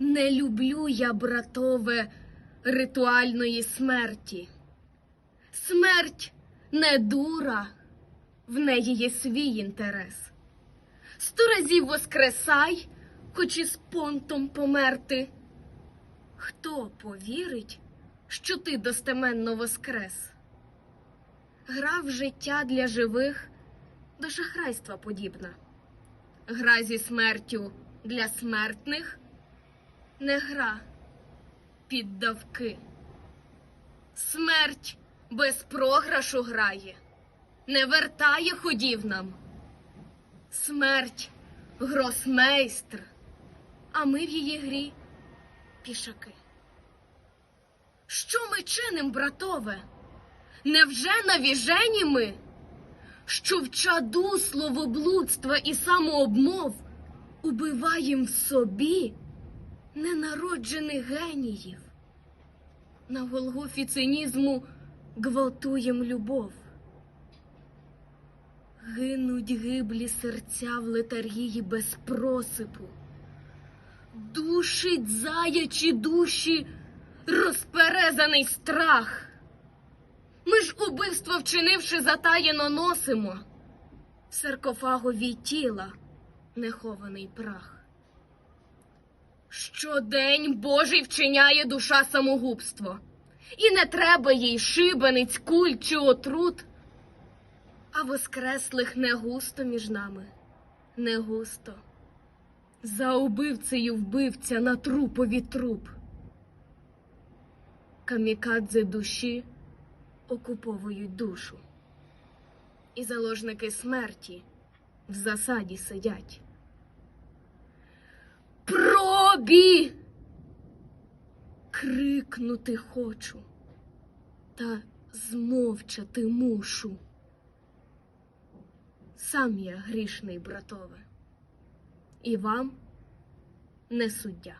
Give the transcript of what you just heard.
Не люблю я, братове, ритуальної смерті. Смерть не дура, в неї є свій інтерес. Сто разів воскресай, хоч і з понтом померти. Хто повірить, що ти достеменно воскрес? Гра в життя для живих до шахрайства подібна. Гра зі смертю для смертних не гра, піддавки. Смерть без програшу грає, не вертає ходів нам. Смерть гросмейстр, а ми в її грі пішаки. Що ми чиним, братове? Невже навіжені ми? що в чаду словоблудства і самообмов убиваєм в собі ненароджених геніїв. На Голгофі цинізму гвалтуєм любов. Гинуть гиблі серця в летаргії без просипу. Душить заячі душі розперезаний страх. Ми ж убивство вчинивши затаєно носимо. В саркофагові тіла нехований прах. Щодень Божий вчиняє душа самогубство, і не треба їй шибениць, куль чи отрут. А воскреслих не густо між нами, не густо. За убивцею вбивця на трупові труп. Камікадзе душі окуповують душу. І заложники смерті в засаді сидять. Пробі! Крикнути хочу, та змовчати мушу. Сам я грішний, братове, і вам не суддя.